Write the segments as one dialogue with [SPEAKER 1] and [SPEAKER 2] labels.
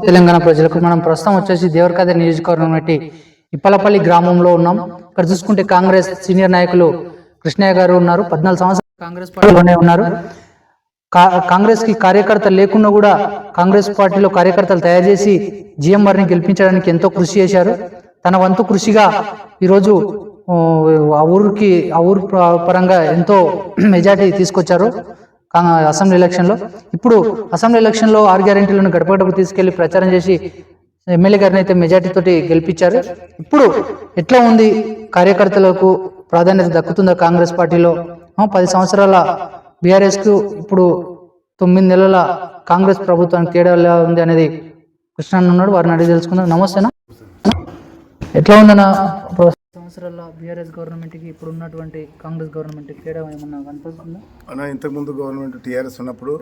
[SPEAKER 1] తెలంగాణ ప్రజలకు మనం ప్రస్తుతం వచ్చేసి దేవరకథ నియోజకవర్గం నటి ఇప్పలపల్లి గ్రామంలో ఉన్నాం. ఇక్కడ చూసుకుంటే కాంగ్రెస్ సీనియర్ నాయకులు కృష్ణయ్య గారు ఉన్నారు. పద్నాలుగు సంవత్సరాలు కాంగ్రెస్ పార్టీలోనే ఉన్నారు. కా- కాంగ్రెస్కి కార్యకర్తలు లేకుండా కూడా కాంగ్రెస్ పార్టీలో కార్యకర్తలు తయారు చేసి జిఎం వారిని గెలిపించడానికి ఎంతో కృషి చేశారు. తన వంతు కృషిగా ఈరోజు ఆ, ఊరికి ఆ ఊరు పరంగా ఎంతో మెజార్టీ తీసుకొచ్చారు. అసెంబ్లీ ఎలక్షన్లో ఇప్పుడు అసెంబ్లీ ఎలక్షన్లో ఆరు గ్యారెంటీలను గడప గడపకు తీసుకెళ్ళి ప్రచారం చేసి ఎమ్మెల్యే గారిని అయితే మెజార్టీ తోటి గెలిపించారు. ఇప్పుడు ఎట్లా ఉంది? కార్యకర్తలకు ప్రాధాన్యత దక్కుతుందా కాంగ్రెస్ పార్టీలో? పది సంవత్సరాల బీఆర్ఎస్కు ఇప్పుడు తొమ్మిది నెలల కాంగ్రెస్ ప్రభుత్వానికి తేడా ఎలా ఉంది అనేది కృష్ణ ఉన్నాడు వారిని అడిగి తెలుసుకుందాం. నమస్తేనా ఎట్లా ఉందన్న సంవత్సరాల బీఆర్ఎస్ గవర్నమెంట్కి ఇప్పుడు ఉన్నటువంటి కాంగ్రెస్ గవర్నమెంట్ తేడా ఏమన్నా కనిపిస్తుందా?
[SPEAKER 2] అన్న ఇంతకుముందు గవర్నమెంట్ టీఆర్ఎస్ ఉన్నప్పుడు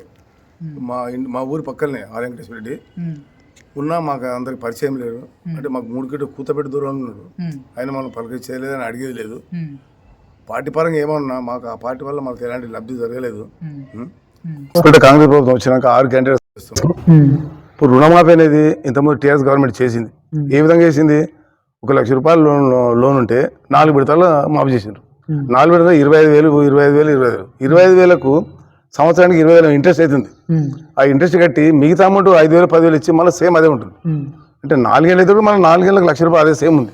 [SPEAKER 2] మా మా ఊరి పక్కనే ఆర్ వెంకటేశ్వర రెడ్డి ఉన్నా మాకు అందరికి పరిచయం లేదు. అంటే మాకు మూడు కిలో కూతపెట్టి దూరం ఉన్నాడు. ఆయన మనం పలకరించేది లేదని అడిగేది లేదు. పార్టీ పరంగా ఏమన్నా మాకు ఆ పార్టీ వల్ల మాకు ఎలాంటి లబ్ధి జరగలేదు. కాంగ్రెస్ ప్రభుత్వం వచ్చినాక ఆరు
[SPEAKER 1] ఉమ్,
[SPEAKER 2] ఇప్పుడు రుణమాఫీ అనేది ఇంతకుముందు టీఆర్ఎస్ గవర్నమెంట్ చేసింది. ఏ విధంగా చేసింది? ఒక లక్ష రూపాయలు లోన్ లోన్ ఉంటే నాలుగు విడతలు మాఫీ చేసిండ్రు. నాలుగు విడతలు ఇరవై ఐదు వేలు ఇరవై ఐదు వేలు ఇరవై ఐదు వేలు. ఇరవై ఐదు వేలకు సంవత్సరానికి ఇరవై వేలు ఇంట్రెస్ట్ అవుతుంది ఆ ఇంట్రెస్ట్ కట్టి మిగతా అమౌంట్ ఐదు వేలు పదివేలు ఇచ్చి మళ్ళీ సేమ్ అదే ఉంటుంది. అంటే నాలుగేళ్ళు అయితే మన నాలుగేళ్ళకి లక్ష రూపాయలు అదే సేమ్ ఉంది.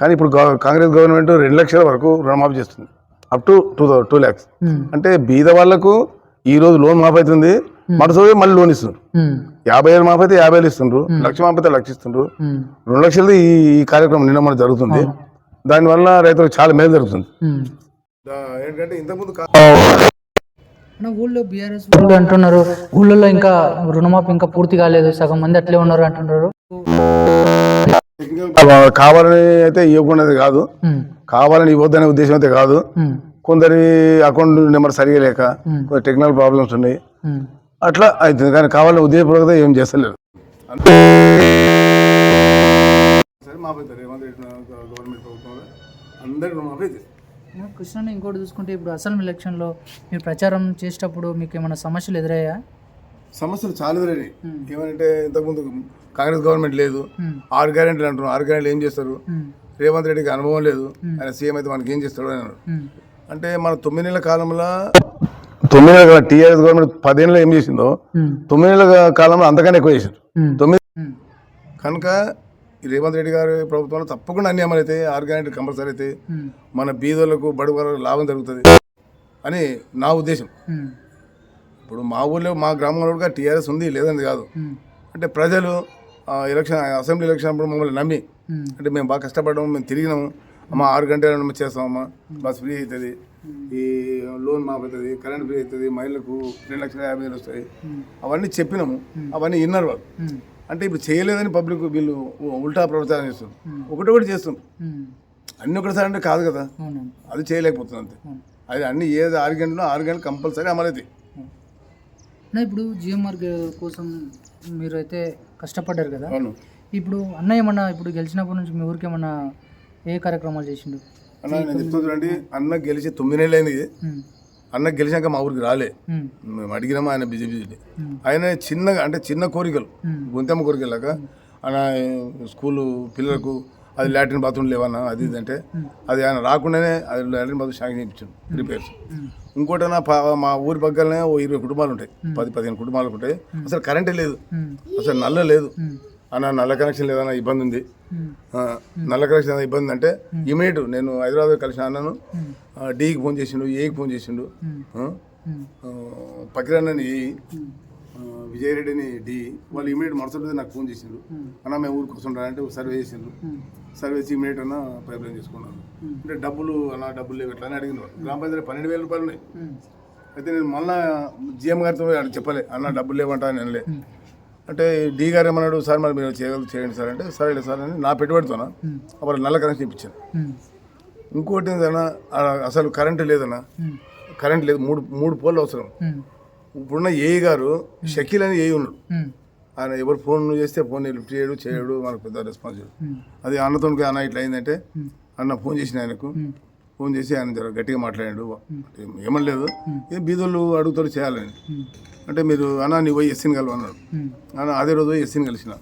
[SPEAKER 2] కానీ ఇప్పుడు కాంగ్రెస్ గవర్నమెంట్ రెండు లక్షల వరకు రుణమాఫీ చేస్తుంది. Up to two two lakhs. అంటే బీద వాళ్ళకు ఈ రోజు లోన్ మాఫీ అవుతుంది. మరుసటి రోజు మళ్ళీ లోన్ ఇస్తున్నారు. యాభై వేలు అయితే యాభై వేలు ఇస్తుండ్రు లక్ష అయితే లక్ష ఇస్తుండ్రు. రెండు లక్షలది ఈ కార్యక్రమం నిన్న మన జరుగుతుంది. దానివల్ల రైతులకు చాలా మేలు జరుగుతుంది. ఏంటంటే ఇంతకుముందు
[SPEAKER 1] ఊళ్ళో బీఆర్ఎస్ వాళ్ళు అంటున్నారు ఊళ్ళో ఇంకా రుణమాఫీ ఇంకా పూర్తి కాలేదు సగం మంది అట్లే ఉన్నారు అంటున్నారు.
[SPEAKER 2] కావాలని అయితే ఇవ్వకున్నది కాదు. కావాలని ఇవ్వద్దనే ఉద్దేశం అయితే కాదు. కొందరి అకౌంట్ నెంబర్ సరిగా లేక టెక్నికల్ ప్రాబ్లమ్స్ ఉన్నాయి. అట్లా అవుతుంది కానీ కావాలని ఉద్దేశపూర్వకత ఏం మాఫీ
[SPEAKER 1] కృష్ణ ఇంకోటి చూసుకుంటే ఇప్పుడు అసలు ఎలక్షన్లో మీరు ప్రచారం చేసేటప్పుడు మీకు ఏమైనా సమస్యలు ఎదురయ్యా?
[SPEAKER 2] సమస్యలు చాలా ఎదురైనాయి. ఏమంటే ఇంతకుముందు కాంగ్రెస్ గవర్నమెంట్ లేదు. ఆరు గ్యారెంటీలు అంటున్నారు. ఆరు గ్యారెంటీలు ఏం చేస్తారు? రేవంత్ రెడ్డికి అనుభవం లేదు. ఆయన సీఎం అయితే మనకి ఏం చేస్తాడు అని అన్నారు. అంటే మన తొమ్మిది నెలల కాలంలో తొమ్మిది నెలల టీఆర్ఎస్ గవర్నమెంట్ పదేళ్ళు ఏం చేసిందో తొమ్మిది నెలల కాలంలో అంతకన్నా ఎక్కువ చేశారు తొమ్మిది కనుక రేవంత్ రెడ్డి గారి ప్రభుత్వంలో తప్పకుండా అన్ని అమలు అయితే ఆరు గ్యారెంటీ కంపల్సరీ అయితే మన బీదోళ్ళకు బడుగు లాభం జరుగుతుంది అని నా ఉద్దేశం. ఇప్పుడు మా ఊళ్ళో మా గ్రామంలో కూడా టీఆర్ఎస్ ఉంది లేదని కాదు. అంటే ప్రజలు ఎలక్షన్ అసెంబ్లీ ఎలక్షన్ అప్పుడు మమ్మల్ని నమ్మి అంటే మేము బాగా కష్టపడ్డాము మేము తిరిగినాము. అమ్మ ఆరు గంటలు మేము చేస్తామమ్మా బస్ ఫ్రీ అవుతుంది. ఈ లోన్ మాఫ్ అవుతుంది కరెంట్ ఫ్రీ అవుతుంది మహిళలకు రెండు లక్షల యాభై వేలు వస్తాయి. అవన్నీ చెప్పినాము. అవన్నీ విన్నారు వాళ్ళు. అంటే ఇప్పుడు చేయలేదని పబ్లిక్ వీళ్ళు ఉల్టా ప్రచారం చేస్తున్నారు. ఒకటి
[SPEAKER 1] ఉమ్,
[SPEAKER 2] అన్ని ఒకటిసారి అంటే కాదు కదా. అది చేయలేకపోతుంది అంతే. అది అన్ని ఏది ఆరు గంటలో ఆరు గంటలు కంపల్సరీ అమలవుతాయి
[SPEAKER 1] అన్న ఇప్పుడు జిఎంఆర్ కోసం మీరు అయితే కష్టపడ్డారు కదా.
[SPEAKER 2] అవును.
[SPEAKER 1] ఇప్పుడు అన్న ఏమన్నా ఇప్పుడు గెలిచినప్పటి నుంచి మీ ఊరికి ఏమన్నా ఏ కార్యక్రమాలు చేసిండు?
[SPEAKER 2] అన్న నేను చెప్తుంది చూడండి అన్న గెలిచి తొమ్మిది నెలలు అయింది అన్న గెలిచాక మా ఊరికి రాలే. మేము. అడిగినాము ఆయన బీజేపీ
[SPEAKER 1] ఉమ్,
[SPEAKER 2] ఆయన చిన్నగా అంటే చిన్న కోరికలు. గుంతమ్మ కోరికలాగా ఆయన స్కూలు పిల్లలకు అది లాట్రిన్ బాత్రూమ్ లేవన్నా అది ఇది అంటే అది ఆయన రాకుండానే అది లాట్రిన్ బాత్రూమ్ శాంక్షన్ ఇప్పించాడు రిపేర్స్ పా- మా ఊరి పక్కనే ఓ ఇరవై కుటుంబాలు ఉంటాయి. పది పదిహేను కుటుంబాలు ఉంటాయి. అసలు కరెంటే లేదు. అసలు నల్ల లేదు. అన్న నల్ల కనెక్షన్ లేదన్నా ఇబ్బంది ఉంది. ఆ, నల్ల కనెక్షన్ ఏదైనా ఇబ్బంది అంటే ఇమీడియట్ నేను హైదరాబాద్ కలిసిన అన్నను డీకి ఫోన్ చేసిండు ఏకి ఫోన్ చేసిండు. పకిరన్నని ఏ విజయరెడ్డిని డి వాళ్ళు ఇమీడియట్ మరుసటి నాకు ఫోన్ చేసిండు. అన్న మేము ఊరికి వస్తుంటారు అంటే సర్వే చేసిండ్రు
[SPEAKER 1] ఉమ్,
[SPEAKER 2] సర్వే చేసి ఇమీడియట్ అన్న పైప్ లైన్ చేసుకున్నాను.
[SPEAKER 1] Hmm.
[SPEAKER 2] అంటే డబ్బులు అన్న డబ్బులు లేవు ఎట్లా అని అడిగినారు గ్రామ పంచాయతీ పన్నెండు వేల రూపాయలు ఉన్నాయి. అయితే నేను మళ్ళా జిఎం గారితో చెప్పలే. అన్న డబ్బులు లేవంటా అనలే.
[SPEAKER 1] ఉమ్,
[SPEAKER 2] అంటే డి గారు ఏమన్నాడు సార్ మరి మీరు చేయగలరు చేయండి సార్ అంటే సరే సార్ అని నా పెట్టుబడితోనా? అప్పుడు నల్ల కనెక్షన్ ఇప్పించాను. ఇంకోటి ఏంటన్నా అసలు కరెంటు లేదన్నా కరెంట్ లేదు మూడు మూడు పోల్లు అవసరం. ఇప్పుడున్న ఏఈ గారు షకీల్ అని ఏఈ ఉన్నాడు. ఆయన ఎవరు ఫోన్ చేస్తే ఫోన్ లిఫ్ట్ చేయడు చేయడు మనకు పెద్ద రెస్పాన్స్ అది అన్నతో అన్న ఇట్లా అయిందంటే అన్న ఫోన్ చేసిన ఆయనకు ఫోన్ చేసి ఆయన జర గట్టిగా మాట్లాడాడు. అంటే ఏమనలేదు. ఏం బీదోళ్ళు అడుగుతారు చేయాలని. అంటే మీరు అన్న నీ పోయి ఎస్సీని కలవు అన్నాడు. అన్న అదే రోజు ఎస్సీని కలిసిన.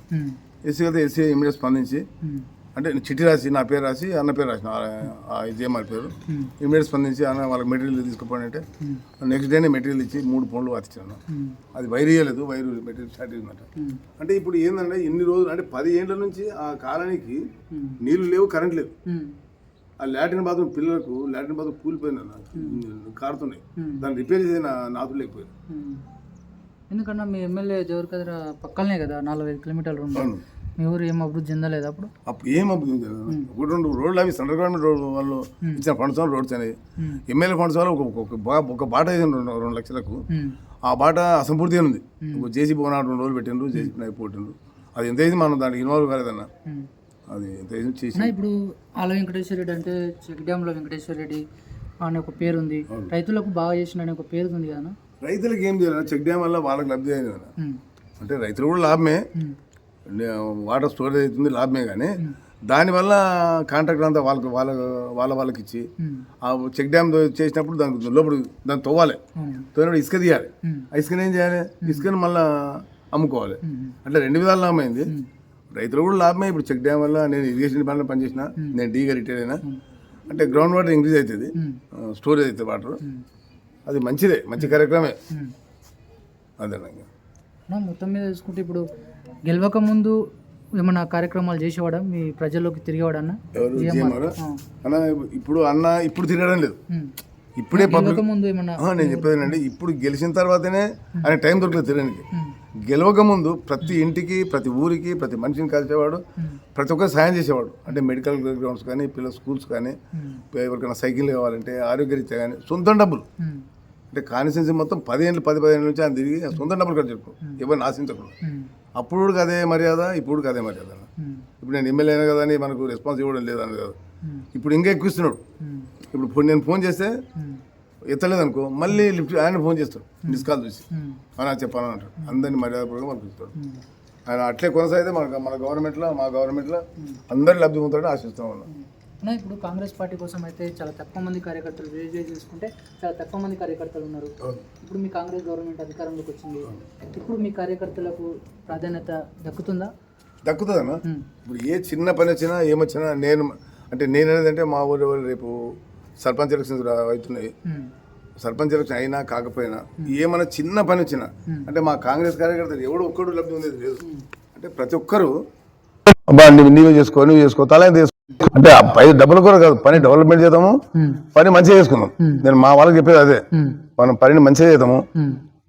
[SPEAKER 2] ఎస్సీ కలితే ఎస్సీ ఇమీడియట్ స్పందించి అంటే నేను చిట్టి రాసి నా పేరు రాసి అన్న పేరు రాసిన జేఎంఆర్ పేరు. ఇమీడియట్ స్పందించి అన్న వాళ్ళకి మెటీరియల్ తీసుకుపోండి అంటే నెక్స్ట్ డేనే మెటీరియల్ ఇచ్చి మూడు ఫోన్లు వాతిచ్చాను. అది వైర్ ఇయ్యలేదు వైరు మెటీరియల్ స్టార్ట్ అయిందంట. అంటే ఇప్పుడు ఏంటంటే ఇన్ని రోజులు అంటే పది ఏళ్ళ నుంచి ఆ కాలనీకి నీళ్ళు లేవు కరెంట్ లేదు ఆ లాట్రిన్ బాత్రూమ్ పిల్లలకు లాట్రిన్ బాత్రూమ్ కూలిపోయింది కారుతున్నాయి. దాన్ని రిపేర్ చేసి నా నాతులు లేకపోయింది
[SPEAKER 1] ఎందుకన్నా మీ ఎమ్మెల్యే జవహర్ పక్కనే కదా నాలుగు ఐదు కిలోమీటర్లు
[SPEAKER 2] అవును.
[SPEAKER 1] మీ ఊరు ఏం అభివృద్ధి చెందలేదు అప్పుడు?
[SPEAKER 2] అప్పుడు ఏం అభివృద్ధి. ఒకటి రెండు రోడ్లు అవి సెంట్రల్ గవర్నమెంట్ రోడ్ వాళ్ళు ఇచ్చిన ఫండ్స్ వల్ల రోడ్స్ అనేవి. ఎమ్మెల్యే ఫండ్స్ వల్ల ఒక ఒక ఒక బాట రెండు రెండు లక్షలకు. ఆ బాట అసంపూర్తిగా ఉంది. ఒక జేసీబీ పోనాడు రెండు రోజులు పెట్టిండ్రు జేసీబీ అయిపోతుండ్రు అది ఎంత అయింది మనం దానికి ఇన్వాల్వ్ కాలేదన్న. అది ఎంత అయింది చేసి
[SPEAKER 1] ఇప్పుడు ఆల వెంకటేశ్వర రెడ్డి అంటే చెక్ డ్యాంలో వెంకటేశ్వర రెడ్డి అనే ఒక పేరు ఉంది రైతులకు బాగా చేసిన అనే ఒక పేరు ఉంది కదా
[SPEAKER 2] రైతులకు ఏం చేయాలి? చెక్ డ్యామ్ వల్ల వాళ్ళకి లబ్ధి అయింది కదా. అంటే రైతులు కూడా లాభమే. వాటర్ స్టోరేజ్ అవుతుంది లాభమే కానీ దానివల్ల కాంట్రాక్టర్ అంతా వాళ్ళకి వాళ్ళ వాళ్ళ వాళ్ళకి ఇచ్చి. ఆ చెక్ డ్యామ్ చేసినప్పుడు దానికి లోపల దాన్ని తవ్వాలి
[SPEAKER 1] అవును.
[SPEAKER 2] తవ్వినప్పుడు ఇసుక తీయాలి. ఆ ఇసుకని ఏం చేయాలి? ఇసుకని మళ్ళీ అమ్ముకోవాలి. అంటే రెండు విధాలు లాభమైంది. రైతులు కూడా లాభమే. ఇప్పుడు చెక్ డ్యామ్ వల్ల నేను ఇరిగేషన్ పనులు పనిచేసిన నేను డీగా రిటైర్ అయినా అంటే గ్రౌండ్ వాటర్ ఇంక్రీజ్ అవుతుంది. స్టోరేజ్ అవుతుంది వాటర్ అది మంచిదే మంచి కార్యక్రమే. అదే
[SPEAKER 1] అన్న, మొత్తం మీద చూసుకుంటే ఇప్పుడు గెలవక ముందు ఏమన్నా కార్యక్రమాలు చేసేవాడా? మీ ప్రజల్లోకి
[SPEAKER 2] ఎవరు? జిఎంఆర్ అన్న ఇప్పుడు అన్న ఇప్పుడు తిరగడం లేదు. ఇప్పుడే పబ్లిక్
[SPEAKER 1] గెలవక ముందు ఏమన్నా
[SPEAKER 2] నేను చెప్పేది ఏంటంటే ఇప్పుడు గెలిచిన తర్వాతనే ఆయన టైం దొరకలేదు తిరగడానికి. గెలవక ముందు ప్రతి ఇంటికి ప్రతి ఊరికి ప్రతి మనిషిని కలిసేవాడు ప్రతి ఒక్కరు సాయం చేసేవాడు. అంటే మెడికల్ గ్రౌండ్స్ కానీ పిల్లల స్కూల్స్ కానీ ఎవరికైనా సైకిల్ కావాలంటే ఆరోగ్యరీత్యా కానీ సొంత డబ్బులు. అంటే కాన్స్టిట్యున్సీ మొత్తం పదిహేను పది పదిహేను నుంచి ఆయన తిరిగి సొంత డబ్బులు ఖర్చు చెప్పు ఎవరిని ఆశించకూడదు. అప్పుడు అదే మర్యాద ఇప్పుడు అదే మర్యాద. ఇప్పుడు నేను ఎమ్మెల్యే అయినా కదా అని మనకు రెస్పాన్స్ ఇవ్వడం లేదని కాదు. ఇప్పుడు ఇంకా ఎక్కువ ఇస్తున్నాడు.
[SPEAKER 1] ఉమ్.
[SPEAKER 2] ఇప్పుడు నేను ఫోన్ చేస్తే. ఎత్తలేదు అనుకో మళ్ళీ లిఫ్ట్ ఆయన ఫోన్ చేస్తాడు మిస్ కాల్ చూసి. అలా చెప్పాలని అంటాడు. అందరినీ మర్యాదపూర్వకంగా పంపిస్తాడు. ఆయన అట్లే కొనసాగితే మన మన గవర్నమెంట్లో మా గవర్నమెంట్లో అందరు లబ్ధి పొందుతాడని ఆశిస్తాం ఉన్నాం.
[SPEAKER 1] అన్న, ఇప్పుడు కాంగ్రెస్ పార్టీ కోసం అయితే చాలా తక్కువ మంది కార్యకర్తలు విజయ్ చేసుకుంటే చాలా తక్కువ మంది కార్యకర్తలు ఉన్నారు. ఇప్పుడు మీ కాంగ్రెస్ గవర్నమెంట్ అధికారంలోకి వచ్చింది. ఇప్పుడు మీ కార్యకర్తలకు ప్రాధాన్యత దక్కుతుందా?
[SPEAKER 2] దక్కుతుందన్న. ఇప్పుడు ఏ చిన్న పని వచ్చినా ఏమొచ్చినా నేను అంటే నేను అనేది అంటే మా ఊరి వాళ్ళు రేపు సర్పంచ్ ఎలక్షన్స్ అవుతున్నాయి. సర్పంచ్ ఎలక్షన్ అయినా కాకపోయినా ఏమైనా చిన్న పని వచ్చినా అంటే మా కాంగ్రెస్ కార్యకర్తలు ఎవడు ఒక్కడు లబ్ధి ఉండేది లేదు. అంటే ప్రతి ఒక్కరు అబ్బా నువ్వు నీవే చేసుకో నువ్వు చేసుకో తల అంటే ఆ పై డబ్బులు కూడా కాదు పని డెవలప్మెంట్ చేద్దాము. పని మంచిగా చేసుకుందాం. నేను మా వాళ్ళకి చెప్పేది అదే. మనం పనిని మంచిగా చేద్దాము.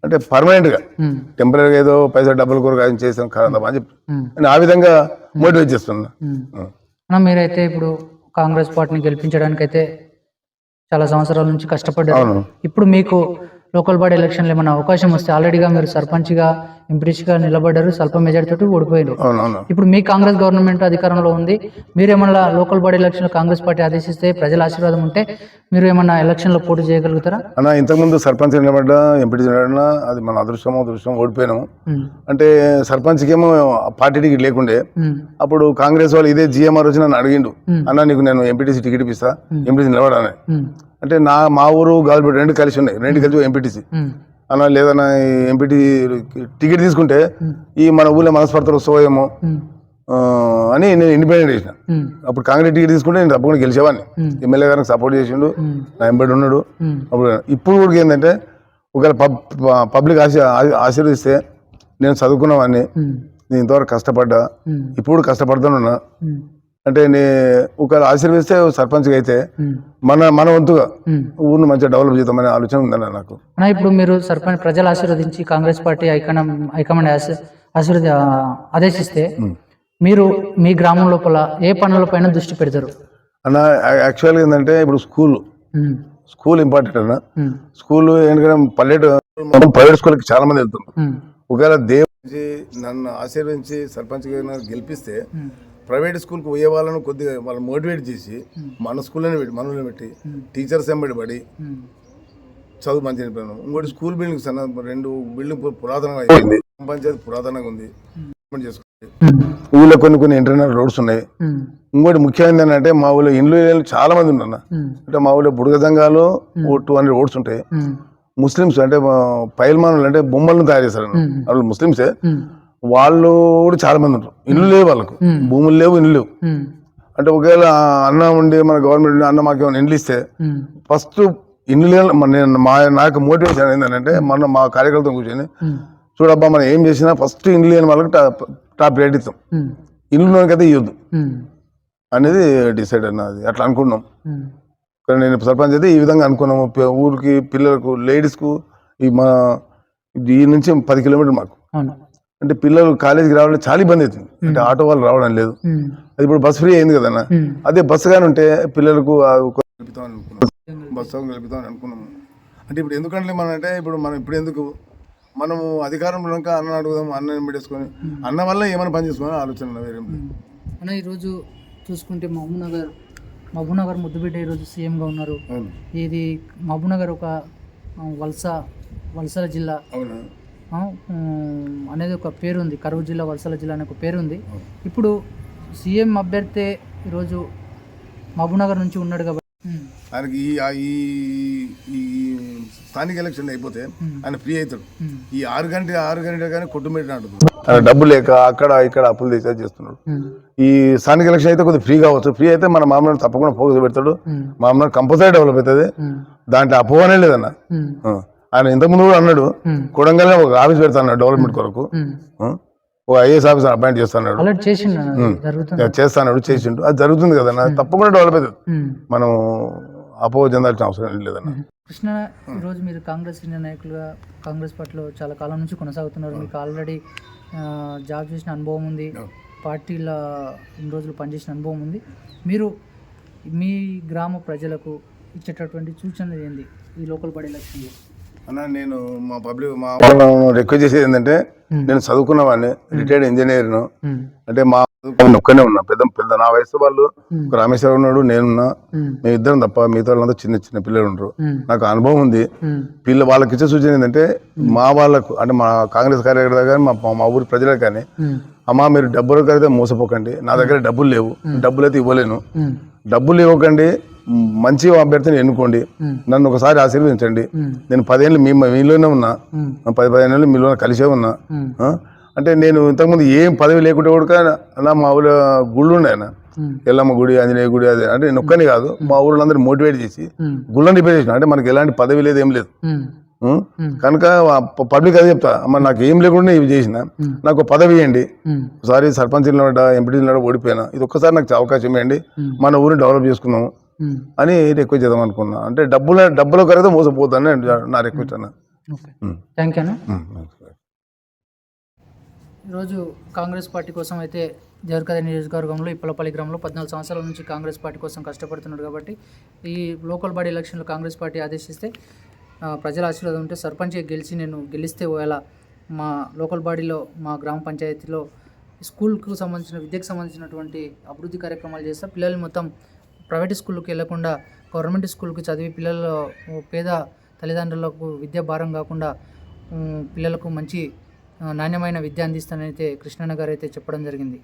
[SPEAKER 2] అంటే పర్మనెంట్గా
[SPEAKER 1] ఉమ్.
[SPEAKER 2] టెంపరీగా ఏదో పైసా డబ్బులు కూడా ఆయన చేసాం కాదా అని చెప్పి. నేను ఆ విధంగా మోటివేట్ చేస్తున్నా.
[SPEAKER 1] మీరైతే ఇప్పుడు కాంగ్రెస్ పార్టీని గెలిపించడానికి అయితే చాలా సంవత్సరాల నుంచి కష్టపడ్డారు. ఇప్పుడు మీకు లోకల్ బాడీ ఎలక్షన్లు ఏమైనా అవకాశం వస్తే ఆల్రెడీగా మీరు సర్పంచ్గా ఎంపీటీసీగా నిలబడ్డారు స్వల్ప మెజార్టీ తోటి ఓడిపోయారు ఇప్పుడు మీ కాంగ్రెస్ గవర్నమెంట్ అధికారంలో ఉంది. మీరు ఏమన్నా లోకల్ బాడీ ఎలక్షన్లో కాంగ్రెస్ పార్టీ ఆదేశిస్తే ప్రజల ఆశీర్వాదం ఉంటే మీరు ఏమన్నా ఎలక్షన్లో పోటీ చేయగలుగుతారా?
[SPEAKER 2] అన్న ఇంతకుముందు సర్పంచ్ నిలబడ్డా ఎంపీటీ నిలబడినా అది మన అదృష్టం అదృష్టం ఓడిపోయినాము. అంటే సర్పంచ్కి ఏమో పార్టీ టికెట్ లేకుండే. అప్పుడు కాంగ్రెస్ వాళ్ళు ఇదే జిఎంఆర్ వచ్చి నన్ను అడిగిండు. అన్న నీకు నేను ఎంపీటీసీ టికెట్ ఇప్పిస్తా. ఎంపీటీసీ నిలబడాలని అంటే నా మా ఊరు గాలిపేట రెండు కలిసి ఉన్నాయి. రెండు కలిసి ఎంపీటీసీ అన్న లేదన్న ఎంపీటీ టికెట్ తీసుకుంటే ఈ మన ఊళ్ళో మనస్పర్ధలు వస్తాయేమో అని నేను ఇండిపెండెంట్ చేసిన. అప్పుడు కాంగ్రెస్ టికెట్ తీసుకుంటే నేను తప్పకుండా గెలిచేవాడిని. ఎమ్మెల్యే గారికి సపోర్ట్ చేసిండు. నా ఎంబడి ఉన్నాడు. అప్పుడు ఇప్పుడు కూడా ఏంటంటే ఒకవేళ పబ్ పబ్లిక్ ఆశ ఆశీర్వదిస్తే నేను చదువుకున్నవాడిని. నేను ఇంతవరకు కష్టపడ్డా. ఇప్పుడు కష్టపడుతున్నా అంటే నే ఒకవేళ ఆశీర్వదిస్తే సర్పంచ్గా అయితే మన మన వంతుగా. ఊరిని మంచిగా డెవలప్ చేద్దామనే ఆలోచన ఉందన్న నాకు.
[SPEAKER 1] ఇప్పుడు మీరు సర్పంచ్ ప్రజలు ఆశీర్వదించి కాంగ్రెస్ పార్టీ హైకమాండ్ ఆశ- ఆశీర్వద ఆదేశిస్తే మీరు మీ గ్రామం లోపల ఏ పనులపైన దృష్టి పెడతారు?
[SPEAKER 2] అన్న యాక్చువల్గా ఏంటంటే ఇప్పుడు స్కూల్. స్కూల్ ఇంపార్టెంట్ అన్న. స్కూల్ ఎందుకంటే పల్లెటూరు ప్రైవేట్ స్కూల్కి చాలా మంది వెళ్తున్నారు
[SPEAKER 1] ఉమ్,
[SPEAKER 2] ఒకవేళ దేవుడి నన్ను ఆశీర్వదించి సర్పంచ్గా గెలిపిస్తే ప్రైవేట్ స్కూల్కి పోయే వాళ్ళను కొద్దిగా వాళ్ళని మోటివేట్ చేసి మన స్కూల్లోనే పెట్టి మనలో పెట్టి టీచర్స్ ఎంబడి పడి చదువు మంచిగా నింపాను ఇంకోటి స్కూల్ బిల్డింగ్స్ అన్న రెండు బిల్డింగ్ పురాతనంగా అయిపోయింది. పంచాయతీ పురాతనంగా ఉంది. ఊళ్ళో కొన్ని కొన్ని ఇంటర్నల్ రోడ్స్ ఉన్నాయి. ఇంకోటి ముఖ్యమైనది ఏంటంటే మా ఊళ్ళో ఇండ్లు చాలా మంది ఉన్నారు అంటే మా ఊళ్ళో బుడగ దంగాలు ఓ టూ హండ్రెడ్ రోడ్స్ ఉంటాయి. ముస్లిమ్స్ అంటే పైల్మానులు అంటే బొమ్మలను తయారు చేస్తారు. వాళ్ళు ముస్లిమ్సే.
[SPEAKER 1] ఉమ్,
[SPEAKER 2] వాళ్ళు కూడా చాలా మంది ఉంటారు. ఇల్లు లేవు వాళ్ళకు. భూములు లేవు ఇల్లు లేవు. అంటే ఒకవేళ అన్న ఉండి మన గవర్నమెంట్ ఉండి అన్న మాకు ఏమైనా ఇండ్లు ఇస్తే ఫస్ట్ ఇల్లు లేని మన- నేను మా నాకు మోటివేషన్ ఏంటంటే మన మా కార్యకర్తలు కూర్చొని చూడబ్బా మనం ఏం చేసినా ఫస్ట్ ఇల్లు లేని వాళ్ళకి టాప్ టాప్ రేట్ ఇస్తాం. ఇల్లు అయితే ఇవ్వద్దు అనేది డిసైడ్ అన్నది అట్లా అనుకున్నాం. కానీ నేను సర్పంచ్ అయితే ఈ విధంగా అనుకున్నాము. ఊరికి పిల్లలకు లేడీస్కు ఈ మా ఈ నుంచి పది కిలోమీటర్లు మాకు. అంటే పిల్లలు కాలేజీకి రావడం చాలా ఇబ్బంది అవుతుంది. అంటే ఆటో వాళ్ళు రావడం లేదు. అది ఇప్పుడు బస్ ఫ్రీ అయింది కదన్న? అదే బస్సు కానీ ఉంటే పిల్లలకు ఒక- బస్సు కలుపుతామని అనుకున్నాము. అంటే ఇప్పుడు ఎందుకంటే మనం అంటే ఇప్పుడు మనం ఇప్పుడు ఎందుకు మనము అధికారంలో ఉన్నాక అన్న అడుగుదాం అన్న పెట్టేసుకొని అన్న వల్ల ఏమైనా పని చేసుకోవాలని ఆలోచన వేరే.
[SPEAKER 1] అన్న ఈరోజు చూసుకుంటే మహబూబ్నగర్ మహబూబ్నగర్ ముద్దుబిడ్డ ఈరోజు సీఎంగా ఉన్నారు. ఇది మహబూబ్నగర్ ఒక ఆ, వలస వలసల జిల్లా. అనేది ఒక పేరు ఉంది కరువు జిల్లా వలసల జిల్లా అనే ఒక పేరు ఉంది ఇప్పుడు సీఎం అభ్యర్థి ఈరోజు మహబూబ్నగర్ నుంచి ఉన్నాడు కాబట్టి
[SPEAKER 2] ఆయనకి ఈ ఆ- ఈ ఈ స్థానిక ఎలక్షన్ అయిపోతే ఆయన ఫ్రీ అవుతాడు. ఈ ఆరు గంట ఆరు గంటలు కానీ కొట్టుమెట్టిన అంటుంది డబ్బు లేక అక్కడ ఇక్కడ అప్పులు తీసే చేస్తున్నాడు. ఈ స్థానిక ఎలక్షన్ అయితే కొద్దిగా ఫ్రీ కావచ్చు ఫ్రీ అయితే మన మామూలు తప్పకుండా ఫోకస్ పెడతాడు. మామూలు కంపల్సరీ డెవలప్ అవుతుంది. దాంట్లో అపోహనే లేదన్న. ఆయన ఇంతకుముందు కూడా అన్నాడు
[SPEAKER 1] ఉమ్,
[SPEAKER 2] కొడంగల్లో ఒక ఆఫీస్ పెడతాను డెవలప్మెంట్ కొరకు. ఒక ఐఏఎస్ ఆఫీసర్ అపాయింట్ చేస్తాడు చేస్తాడు చేసిండు అది జరుగుతుంది కదన్న తప్పకుండా డెవలప్ అవుతుంది. మనం అపోహ చెందాల్సిన అవసరం లేదన్న.
[SPEAKER 1] కృష్ణ ఈరోజు మీరు కాంగ్రెస్ సీనియర్ నాయకులుగా కాంగ్రెస్ పార్టీలో చాలా కాలం నుంచి కొనసాగుతున్నారు. మీకు ఆల్రెడీ జాబ్ చేసిన అనుభవం ఉంది. పార్టీల ఇన్ని రోజులు పనిచేసిన అనుభవం ఉంది. మీరు మీ గ్రామ ప్రజలకు ఇచ్చేటటువంటి సూచనలు ఏంది? ఈ లోకల్ బాడీ ఎలక్షన్లో
[SPEAKER 2] అన్న నేను మా పబ్లిక్ మా రిక్వెస్ట్ చేసేది ఏంటంటే నేను చదువుకున్న వాడిని రిటైర్డ్ ఇంజనీర్ను అంటే మా ఒక్కనే ఉన్నా పెద్ద పెద్ద నా వయసు వాళ్ళు రామేశ్వరం ఉన్నాడు నేనున్నా మేము. ఇద్దరం తప్ప మిగతా వాళ్ళంతా చిన్న చిన్న పిల్లలు ఉండరు. నాకు అనుభవం ఉంది. పిల్ల వాళ్ళకి ఇచ్చే సూచన ఏంటంటే మా వాళ్ళకు అంటే మా కాంగ్రెస్ కార్యకర్త కానీ మా మా ఊరి ప్రజలకు కానీ అమ్మా మీరు డబ్బులు కలిగితే మోసపోకండి. నా దగ్గర డబ్బులు లేవు. డబ్బులు అయితే ఇవ్వలేను. డబ్బులు ఇవ్వకండి. మంచి అభ్యర్థిని ఎన్నుకోండి. నన్ను ఒకసారి ఆశీర్వదించండి. నేను పదేళ్ళు మీ మీలోనే ఉన్నా. పది పదిహేను ఏళ్ళు మీలో కలిసే ఉన్నా? అంటే నేను ఇంతకుముందు ఏం పదవి లేకుంటే కూడా నా మా ఊళ్ళో గుళ్ళు ఉన్నాయన ఎల్లమ్మ గుడి ఆంజనేయ గుడి అది అంటే నేను ఒక్కని కాదు. మా ఊళ్ళో అందరూ మోటివేట్ చేసి గుళ్ళని రిపేర్ చేసిన. అంటే మనకి ఎలాంటి పదవి లేదు ఏం లేదు? కనుక పబ్లిక్ అదే చెప్తా. అమ్మ నాకు ఏం లేకుండా ఇవి చేసిన. నాకు ఒక పదవి ఇవ్వండి. ఒకసారి సర్పంచ్ ఎంపీ ఓడిపోయినా. ఇది ఒక్కసారి నాకు అవకాశం ఇవ్వండి. మన ఊరిని డెవలప్ చేసుకుందాము. అని రిక్వెస్ట్ చేద్దాం అనుకున్నా. అంటే డబ్బుల డబ్బుల కరిగితే మోసపోతాను నా రిక్వెస్ట్ అన్న.
[SPEAKER 1] థ్యాంక్ యూ అన్న.
[SPEAKER 2] ఉం.
[SPEAKER 1] ఈరోజు కాంగ్రెస్ పార్టీ కోసం అయితే దేవరకథ నియోజకవర్గంలో ఇప్పలపల్లి గ్రామంలో పద్నాలుగు సంవత్సరాల నుంచి కాంగ్రెస్ పార్టీ కోసం కష్టపడుతున్నాడు కాబట్టి ఈ లోకల్ బాడీ ఎలక్షన్లో కాంగ్రెస్ పార్టీ ఆదేశిస్తే ప్రజల ఆశీర్వాదం ఉంటే సర్పంచ్ గెలిచి నేను గెలిస్తే ఒకవేళ మా లోకల్ బాడీలో మా గ్రామ పంచాయతీలో స్కూల్కు సంబంధించిన విద్యకు సంబంధించినటువంటి అభివృద్ధి కార్యక్రమాలు చేస్తా పిల్లల్ని మొత్తం ప్రైవేట్ స్కూల్కి వెళ్ళకుండా గవర్నమెంట్ స్కూల్కి చదివి పిల్లలు పేద తల్లిదండ్రులకు విద్య భారం కాకుండా పిల్లలకు మంచి నాణ్యమైన విద్య అందిస్తానైతే కృష్ణన్న గారు అయితే చెప్పడం జరిగింది.